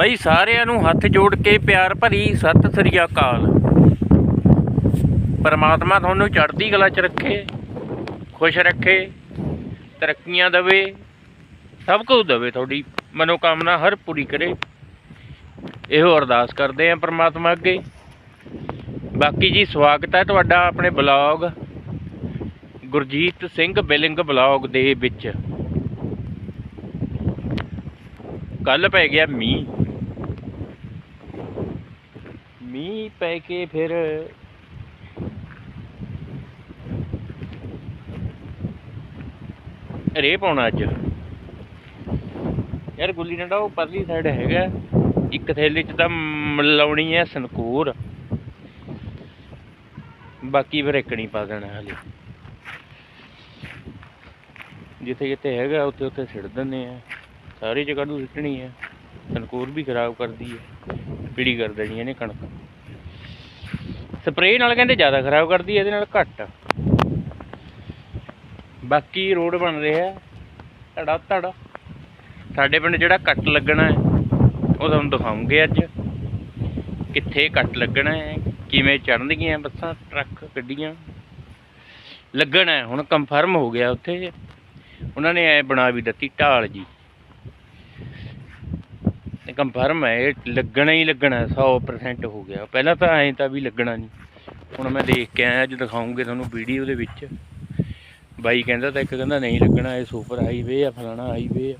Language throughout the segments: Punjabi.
ਬਈ ਸਾਰਿਆਂ ਨੂੰ ਹੱਥ ਜੋੜ ਕੇ ਪਿਆਰ ਭਰੀ ਸਤਿ ਸ੍ਰੀ ਅਕਾਲ। ਪਰਮਾਤਮਾ ਤੁਹਾਨੂੰ ਚੜ੍ਹਦੀ ਕਲਾ 'ਚ ਰੱਖੇ, ਖੁਸ਼ ਰੱਖੇ, ਤਰੱਕੀਆਂ ਦੇਵੇ, ਸਭ ਕੁਝ ਦੇਵੇ ਤੁਹਾਡੀ ਮਨੋਕਾਮਨਾ ਹਰ ਪੂਰੀ ਕਰੇ। ਇਹੋ ਅਰਦਾਸ ਕਰਦੇ ਆਂ ਪਰਮਾਤਮਾ ਅੱਗੇ। ਬਾਕੀ ਜੀ ਸਵਾਗਤ ਹੈ ਤੁਹਾਡਾ ਆਪਣੇ ਬਲੌਗ ਗੁਰਜੀਤ ਸਿੰਘ ਬਿਲਿੰਗ ਬਲੌਗ ਦੇ ਵਿੱਚ। ਕੱਲ ਪੈ ਗਿਆ ਮੀਂਹ। ਮੀਂਹ ਪੈ ਕੇ ਫਿਰ ਰੇ ਪਾਉਣਾ ਅੱਜ। ਯਾਰ ਗੁੱਲੀ ਡੰਡਾ ਉਹ ਪਰਲੀ ਸਾਈਡ ਹੈਗਾ। ਇੱਕ ਥੈਲੇ ਚ ਤਾਂ ਮਲਾਉਣੀ ਹੈ ਸੰਕੂਰ। ਬਾਕੀ ਫਿਰ ਇੱਕ ਨਹੀਂ ਪਾ ਦੇਣਾ ਹਲੇ ਜਿੱਥੇ ਜਿੱਥੇ ਹੈਗਾ, ਉੱਥੇ ਉੱਥੇ ਸਿੱਟ ਦਿੰਦੇ ਆ। ਸਾਰੀ ਜਗ੍ਹਾ ਨੂੰ ਸਿੱਟਣੀ ਹੈ ਸੰਕੂਰ ਵੀ ਖਰਾਬ ਕਰਦੀ ਹੈ ਪੀੜੀ ਕਰ ਦੇਣੀ ਇਹਨੇ ਕਣਕ। ਸਪਰੇਅ ਨਾਲ ਕਹਿੰਦੇ ਜ਼ਿਆਦਾ ਖਰਾਬ ਕਰਦੀ ਹੈ, ਇਹਦੇ ਨਾਲ ਘੱਟ। ਬਾਕੀ ਰੋਡ ਬਣ ਰਿਹਾ ਧੜਾ ਧੜਾ। ਸਾਡੇ ਪਿੰਡ ਜਿਹੜਾ ਕੱਟ ਲੱਗਣਾ ਹੈ, ਉਹ ਤੁਹਾਨੂੰ ਦਿਖਾਉਂਗੇ ਅੱਜ। ਕਿੱਥੇ ਕੱਟ ਲੱਗਣਾ ਹੈ, ਕਿਵੇਂ ਚੜਨਗੀਆਂ ਬੱਸਾਂ, ਟਰੱਕ, ਗੱਡੀਆਂ। ਲੱਗਣਾ ਹੁਣ ਕੰਫਰਮ ਹੋ ਗਿਆ ਉੱਥੇ। ਉਹਨਾਂ ਨੇ ਐ ਬਣਾ ਵੀ ਦਿੱਤੀ, ਢਾਲ ਜੀ। ਤੇ ਕੰਫਰਮ ਹੈ ਇਹ ਲੱਗਣਾ ਹੀ ਲੱਗਣਾ ਹੈ, 100% ਹੋ ਗਿਆ। ਪਹਿਲਾਂ ਤਾਂ ਐਂ ਤਾਂ ਵੀ ਲੱਗਣਾ ਨਹੀਂ। ਹੁਣ ਮੈਂ ਦੇਖ ਕੇ ਆਇਆ ਅੱਜ ਦਿਖਾਉਂਗੇ ਤੁਹਾਨੂੰ ਵੀਡੀਓ ਦੇ ਵਿੱਚ। ਬਾਈ ਕਹਿੰਦਾ ਤਾਂ ਇੱਕ ਕਹਿੰਦਾ ਨਹੀਂ ਲੱਗਣਾ ਇਹ ਸੁਪਰ ਹਾਈਵੇ ਆ ਫਲਾਣਾ ਹਾਈਵੇ ਆ।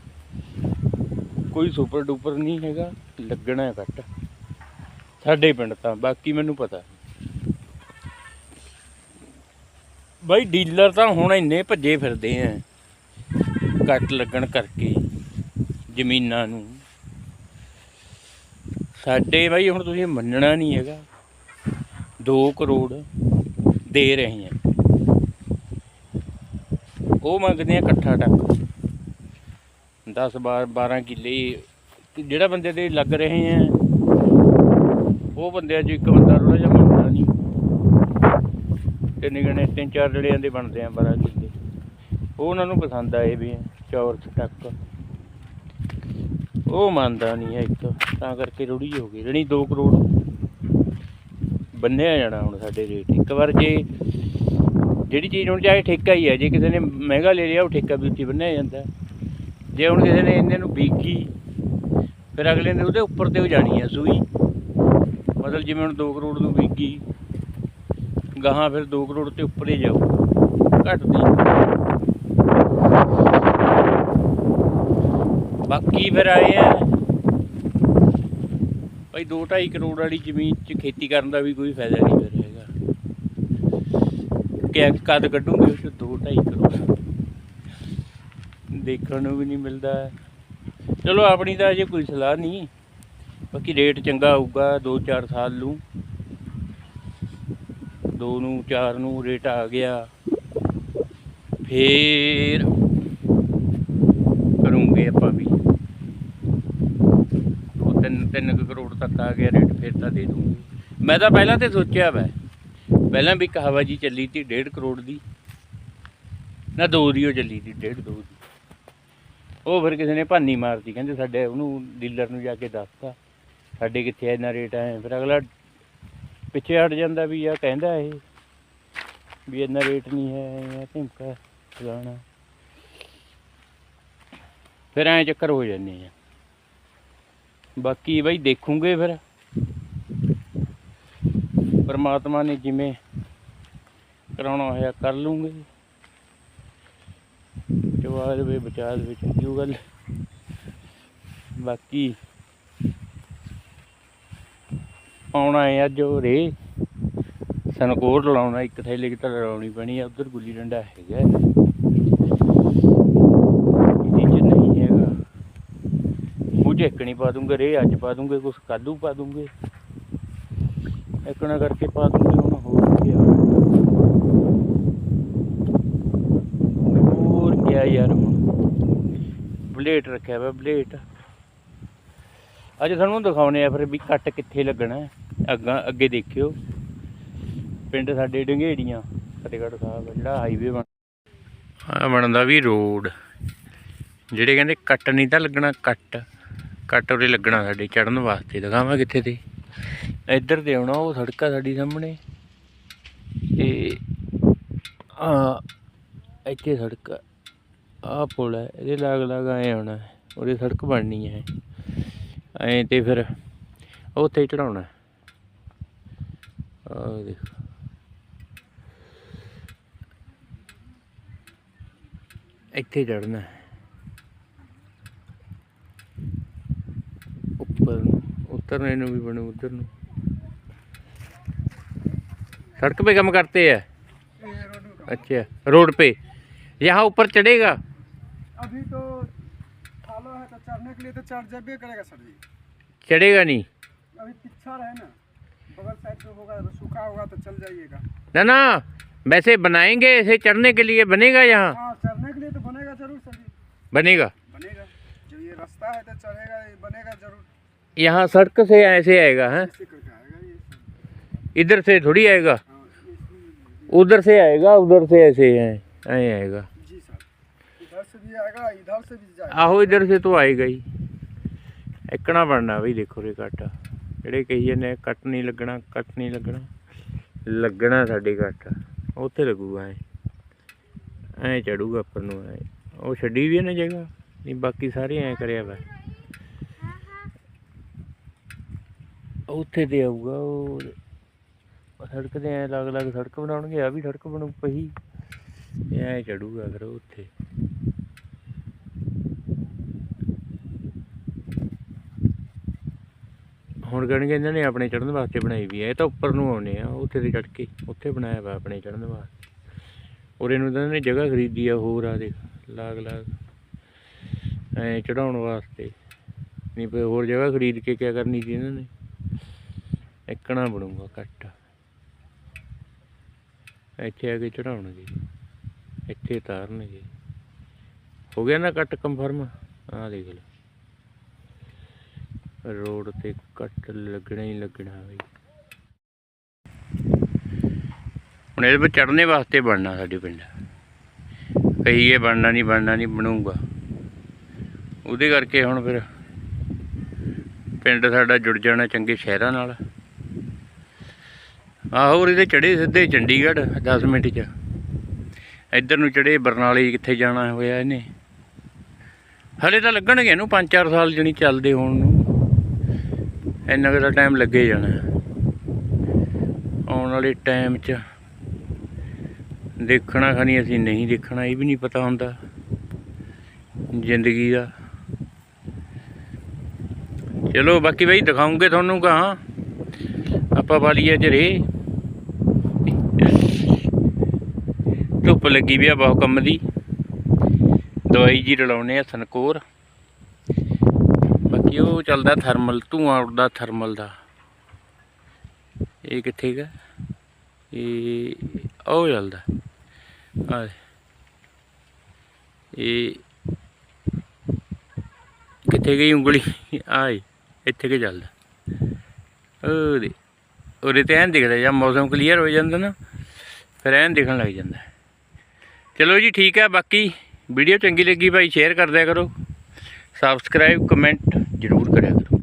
ਕੋਈ ਸੁਪਰ ਡੂਪਰ ਨਹੀਂ ਹੈਗਾ ਲੱਗਣਾ ਹੈ ਕੱਟ ਸਾਡੇ ਪਿੰਡ ਤਾਂ ਬਾਕੀ ਮੈਨੂੰ ਪਤਾ। ਬਾਈ ਡੀਲਰ ਤਾਂ ਹੁਣ ਇੰਨੇ ਭੱਜੇ ਫਿਰਦੇ ਆ ਕੱਟ ਲੱਗਣ ਕਰਕੇ ਜ਼ਮੀਨਾਂ ਨੂੰ। ਸਾਡੇ ਬਾਈ ਹੁਣ ਤੁਸੀਂ ਮੰਨਣਾ ਨਹੀਂ ਹੈਗਾ। 2 ਕਰੋੜ ਦੇ ਰਹੇ ਆ। ਉਹ ਮੰਗਦੇ ਆ ਇਕੱਠਾ ਟੱਕ। 10 12 12 ਕਿੱਲੇ। ਜਿਹੜਾ ਬੰਦੇ ਦੇ ਲੱਗ ਰਹੇ ਆ, ਉਹ ਬੰਦਿਆਂ 'ਚ ਇੱਕ ਬੰਦਾ ਥੋੜਾ ਜਿਹਾ ਮੰਨਦਾ ਨਹੀਂ। ਤਿੰਨ ਗਣੇ ਤਿੰਨ ਚਾਰ ਜੜਿਆਂ ਦੇ ਬਣਦੇ ਆ 12 ਕਿੱਲੇ। ਉਹ ਉਹਨਾਂ ਨੂੰ ਪਸੰਦ ਆਏ ਵੀ ਆ, ਚੌਰਸ ਟੱਕ। ਉਹ ਮੰਨਦਾ ਨਹੀਂ ਹੈ ਇੱਕ, ਤਾਂ ਕਰਕੇ ਰੁੜੀ ਹੋ ਗਈ। ਰਣੀ 2 ਕਰੋੜ ਬੰਨਿਆ ਜਾਣਾ ਹੁਣ ਸਾਡੇ ਰੇਟ। ਇੱਕ ਵਾਰ ਜੇ ਜਿਹੜੀ ਚੀਜ਼ ਹੁਣ ਚਾਹੇ ਠੇਕਾ ਹੀ ਹੈ, ਜੇ ਕਿਸੇ ਨੇ ਮਹਿੰਗਾ ਲੈ ਲਿਆ, ਉਹ ਠੇਕਾ ਵੀ ਉੱਥੇ ਬੰਨਿਆ ਜਾਂਦਾ ਜੇ ਹੁਣ ਕਿਸੇ ਨੇ ਇਹਨਾਂ ਨੂੰ ਬੀਕੀ, ਫਿਰ ਅਗਲੇ ਨੇ ਉਹਦੇ ਉੱਪਰ ਤੇ ਉਹ ਜਾਣੀ ਹੈ ਸੂਈ। ਮਤਲਬ ਜਿਵੇਂ ਹੁਣ 2 ਕਰੋੜ ਨੂੰ ਬੀਕੀ, ਗਾਹਾਂ ਫਿਰ 2 ਕਰੋੜ ਤੇ ਉੱਪਰ ਹੀ ਜਾਊ। ਘਟਦੀ ਬਾਕੀ ਫਿਰ ਆਏ ਆ ਭਾਈ 2.5 ਕਰੋੜ ਵਾਲੀ ਜ਼ਮੀਨ 'ਚ ਖੇਤੀ ਕਰਨ ਦਾ ਵੀ ਕੋਈ ਫਾਇਦਾ ਨਹੀਂ ਫਿਰ ਹੈਗਾ। ਕਿ ਕਦ ਕੱਢੂਗੇ ਉਸ 2.5 ਕਰੋੜ। ਦੇਖਣ ਨੂੰ ਵੀ ਨਹੀਂ ਮਿਲਦਾ। ਚਲੋ ਆਪਣੀ ਤਾਂ ਅਜੇ ਕੋਈ ਸਲਾਹ ਨਹੀਂ। ਬਾਕੀ ਰੇਟ ਚੰਗਾ ਆਊਗਾ 2-4 ਸਾਲ ਨੂੰ। 2 ਨੂੰ 4 ਨੂੰ ਰੇਟ ਆ ਗਿਆ। ਫੇਰ ਆਪਾਂ ਵੀ। ਉਹ ਤਿੰਨ ਤਿੰਨ ਕੁ ਕਰੋੜ ਤੱਕ ਆ ਗਿਆ, ਰੇਟ ਫਿਰ ਤਾਂ ਦੇ ਦੂੰਗੇ। ਮੈਂ ਤਾਂ ਪਹਿਲਾਂ ਤੇ ਸੋਚਿਆ ਵੈ, ਪਹਿਲਾਂ ਵੀ ਕਹਾਵਾ ਜੀ ਚੱਲੀ ਤੀ 1.5 ਕਰੋੜ ਦੀ। ਨਾ ਦੋ ਦੀ, ਉਹ ਚੱਲੀ ਤੀ 1.5 ਦੋ ਦੀ। ਉਹ ਫਿਰ ਕਿਸੇ ਨੇ ਭਾਨੀ ਮਾਰਤੀ, ਕਹਿੰਦੇ ਸਾਡੇ ਉਹਨੂੰ ਡੀਲਰ ਨੂੰ ਜਾ ਕੇ ਦੱਸਤਾ, ਸਾਡੇ ਕਿੱਥੇ ਇੰਨਾ ਰੇਟ ਆਇਆ ਫਿਰ ਅਗਲਾ ਪਿੱਛੇ ਹਟ ਜਾਂਦਾ ਵੀ ਆ ਕਹਿੰਦਾ ਇਹ, ਵੀ ਇੰਨਾ ਰੇਟ ਨਹੀਂ ਹੈ ਜਾਂ ਧਮਕਾ ਫਲਾਣਾ। ਫਿਰ ਐਂ ਚੱਕਰ ਹੋ ਜਾਂਦੇ ਆ। ਬਾਕੀ ਬਈ ਦੇਖੂਗੇ ਫਿਰ। ਪਰਮਾਤਮਾ ਨੇ ਜਿਵੇਂ ਕਰਾਉਣਾ ਹੋਇਆ ਕਰ ਲੂੰਗੇ। ਜਵਾਬ ਦੇ ਬਚਾ ਦੇ ਵਿੱਚ ਕਿਉਂ ਗੱਲ। ਬਾਕੀ ਆਉਣਾ ਹੈ ਅੱਜ ਉਹ ਰੇ ਸਨਕੋਟ ਲਾਉਣਾ, ਇੱਕ ਥੈਲੇ ਕਿਤੇ ਲਾਉਣੀ ਪੈਣੀ ਆ, ਉਧਰ ਗੁੱਲੀ ਡੰਡਾ ਹੈਗਾ ਇਹਦੇ ਚ ਨਹੀਂ ਹੈਗਾ ਮੁਝੇ ਇੱਕ ਨਹੀਂ ਪਾ ਦੂੰਗੇ ਰੇ ਅੱਜ ਪਾ ਦੂੰਗੇ, ਕੁਛ ਕੱਲੂ ਪਾ ਦੂੰਗੇ। ਇਕਣਾ ਕਰਕੇ ਪਾ ਦੂੰਗੇ, ਹੁਣ ਹੋਰ ਕੀ ਹੋਰ ਕੀ ਯਾਰ ਬਲੇਟ ਰੱਖਿਆ ਵਾ, ਬਲੇਟ। ਅੱਜ ਤੁਹਾਨੂੰ ਦਿਖਾਉਣੇ ਆ ਫਿਰ ਵੀ ਕੱਟ ਕਿੱਥੇ ਲੱਗਣਾ ਹੈ। ਅੱਗਾ, ਅੱਗੇ ਦੇਖਿਓ। ਪਿੰਡ ਸਾਡੇ ਡੰਗੇੜੀਆਂ, ਫਤਿਹਗੜ੍ਹ ਸਾਹਿਬ, ਜਿਹੜਾ ਹਾਈਵੇ ਬਣ ਆ ਬਣਦਾ ਵੀ ਰੋਡ ਜਿਹੜੇ ਕਹਿੰਦੇ ਕੱਟ ਨਹੀਂ ਤਾਂ ਲੱਗਣਾ, ਕੱਟ। ਕੱਟ ਉਰੇ ਲੱਗਣਾ ਸਾਡੇ ਚੜਨ ਵਾਸਤੇ, ਦਿਖਾਵਾਂ ਕਿੱਥੇ ਤੇ। ਇੱਧਰ ਤੇ ਆਉਣਾ, ਉਹ ਸੜਕ ਆ ਸਾਡੀ ਸਾਹਮਣੇ। ਤੇ ਆ, ਇੱਥੇ ਸੜਕ ਆ। ਪੁਲ ਹੈ ਇਹਦੇ ਲਾਗ ਲਾਗ ਆਏ ਆਉਣਾ ਹੈ। ਉਹਦੇ ਸੜਕ ਬਣਨੀ ਹੈ ਐਂ ਤੇ ਫਿਰ ਉੱਥੇ ਚੜਾਉਣਾ ਆ ਦੇਖੋ। ਇੱਥੇ ਚੜਨਾ उधर इन भी बने उधर सड़क पे कम करते हैं अच्छा रोड पे यहाँ ऊपर चढ़ेगा अभी तो खालो है तो चढ़ने के लिए तो चढ़ जब करेगा सर जी चढ़ेगा नहीं अभी पिछड़ है ना बगल साइड जो होगा सूखा होगा तो चल जाइएगा ना ना वैसे बनाएँगे ऐसे चढ़ने के लिए बनेगा यहाँ चढ़ने के लिए तो बनेगा ज़रूर सर जी बनेगा बनेगा जब ये रास्ता है तो चढ़ेगा बनेगा ज़रूर यहाँ सड़क से ऐसे आएगा हैं ऐसे करके आएगा ये सब। इधर से थोड़ी आएगा हाँ इस- उधर से आएगा उधर से ऐसे है ऐ आएगा जी सर इधर से भी आएगा इधर से भी जाएगा ਆਹੋ ਇਧਰ ਸੇ ਤੋਂ ਆਏਗਾ ਹੀ ਇੱਕਣਾ ਬਣਨਾ ਬਈ ਦੇਖੋ ਰੇ ਕੱਟ ਜਿਹੜੇ ਕਹੀ ਜਾਂਦੇ ਆ, ਕੱਟ ਨਹੀਂ ਲੱਗਣਾ ਕੱਟ ਨਹੀਂ ਲੱਗਣਾ ਲੱਗਣਾ ਸਾਡੇ ਕੱਟ ਉੱਥੇ ਲੱਗੂਗਾ ਐ ਐ ਚੜੂਗਾ ਉੱਪਰ ਨੂੰ ਐ ਉਹ ਛੱਡੀ ਵੀ ਹੈ ਨਾ ਜਗ੍ਹਾ ਨਹੀਂ ਬਾਕੀ ਸਾਰੇ ਐ ਕਰਿਆ ਵਾ ਉੱਥੇ ਤੇ ਆਊਗਾ ਉਹ ਸੜਕ ਤੇ ਐ ਅਲੱਗ ਅਲੱਗ ਸੜਕ ਬਣਾਉਣਗੇ ਆ ਵੀ ਸੜਕ ਬਣੂ ਪਈ। ਇਹ ਐ ਚੜੂਗਾ ਫਿਰ ਉੱਥੇ। ਹੁਣ ਕਹਿਣਗੇ ਇਹਨਾਂ ਨੇ ਆਪਣੇ ਚੜ੍ਹਨ ਵਾਸਤੇ ਬਣਾਈ ਵੀ ਹੈ ਇਹ ਤਾਂ ਉੱਪਰ ਨੂੰ ਆਉਣੇ ਆ, ਉੱਥੇ ਤੇ ਚੜ੍ਹ ਕੇ, ਉੱਥੇ ਬਣਾਇਆ ਵਾ ਆਪਣੇ ਚੜ੍ਹਨ ਵਾਸਤੇ। ਔਰ ਇਹਨੂੰ ਤਾਂ ਇਹਨਾਂ ਨੇ ਜਗ੍ਹਾ ਖਰੀਦੀ ਆ ਹੋਰ ਆ ਦੇਖ ਲਾਗ ਲਾਗ ਐ ਚੜਾਉਣ ਵਾਸਤੇ। ਨਹੀਂ ਪਈ ਹੋਰ ਜਗ੍ਹਾ ਖਰੀਦ ਕੇ ਕਿਆ ਕਰਨੀ ਸੀ ਇਹਨਾਂ ਨੇ? ਇੱਕਣਾ ਬਣੂਗਾ ਕੱਟ ਇੱਥੇ ਆ ਕੇ ਚੜਾਉਣਗੇ ਇੱਥੇ ਉਤਾਰਨਗੇ ਹੋ ਗਿਆ ਨਾ ਕੱਟ ਕੰਫਰਮ ਆਹ ਦੇਖ ਲਓ। ਰੋਡ ਤੇ ਕੱਟ ਲੱਗਣਾ ਹੀ ਲੱਗਣਾ ਬਈ। ਹੁਣ ਇਹਦੇ ਵਿੱਚ ਚੜਨੇ ਵਾਸਤੇ ਬਣਨਾ ਸਾਡੇ ਪਿੰਡ। ਕਹੀਏ ਬਣਨਾ ਨਹੀਂ ਬਣਨਾ ਨਹੀਂ, ਬਣੂਗਾ। ਉਹਦੇ ਕਰਕੇ ਹੁਣ ਫਿਰ ਪਿੰਡ ਸਾਡਾ ਜੁੜ ਜਾਣਾ ਚੰਗੇ ਸ਼ਹਿਰਾਂ ਨਾਲ। ਆਹੋ ਉਹਦੇ ਚੜੇ ਸਿੱਧੇ ਚੰਡੀਗੜ੍ਹ 10 ਮਿੰਟ 'ਚ। ਇੱਧਰ ਨੂੰ ਚੜੇ ਬਰਨਾਲੇ, ਕਿੱਥੇ ਜਾਣਾ ਹੋਇਆ ਇਹਨੇ? ਹਲੇ ਤਾਂ ਲੱਗਣਗੇ ਇਹਨੂੰ 5-4 ਸਾਲ ਜਣੀ ਚੱਲਦੇ ਹੋਣ ਨੂੰ। ਇੰਨਾ ਕੁ ਦਾ ਟਾਈਮ ਲੱਗੇ ਜਾਣਾ। ਆਉਣ ਵਾਲੇ ਟਾਈਮ 'ਚ ਦੇਖਣਾ ਖਣੀ, ਅਸੀਂ ਨਹੀਂ ਦੇਖਣਾ, ਇਹ ਵੀ ਨਹੀਂ ਪਤਾ ਹੁੰਦਾ। ਜ਼ਿੰਦਗੀ ਦਾ। ਚਲੋ, ਬਾਕੀ ਬਈ, ਦਿਖਾਉਂਗੇ ਤੁਹਾਨੂੰ ਕਹਾਂ ਆਪਾਂ ਵਾਲੀਏ ਜਰੇ ਧੁੱਪ ਲੱਗੀ ਵੀ ਆ ਬਹੁਤ ਕੰਮ ਦੀ। ਦਵਾਈ ਜੀ ਰਲਾਉਨੇ ਆ ਸਨਕੋਰ। ਬਾਕੀ ਉਹ ਚੱਲਦਾ ਥਰਮਲ, ਧੂਆਂ ਉੱਡਦਾ ਥਰਮਲ ਦਾ। ਇਹ ਕਿੱਥੇ ਗਾ? ਇਹ ਉਹ ਚੱਲਦਾ। ਆ ਇਹ ਕਿੱਥੇ ਗਈ ਉਂਗਲੀ? ਆਏ ਇੱਥੇ ਕਿ ਚੱਲਦਾ। ਉਹਦੇ ਉਹਦੇ ਤੇ ਐਨ ਦਿਖਦਾ ਜਾਂ ਮੌਸਮ ਕਲੀਅਰ ਹੋ ਜਾਂਦਾ ਨਾ, ਫਿਰ ਐਨ ਦਿਖਣ ਲੱਗ ਜਾਂਦਾ। ਚਲੋ ਜੀ ਠੀਕ ਹੈ, ਬਾਕੀ ਵੀਡੀਓ ਚੰਗੀ ਲੱਗੀ ਭਾਈ ਸ਼ੇਅਰ ਕਰ ਦਿਆ ਕਰੋ। ਸਬਸਕ੍ਰਾਈਬ ਕਮੈਂਟ ਜ਼ਰੂਰ ਕਰਿਆ ਕਰੋ।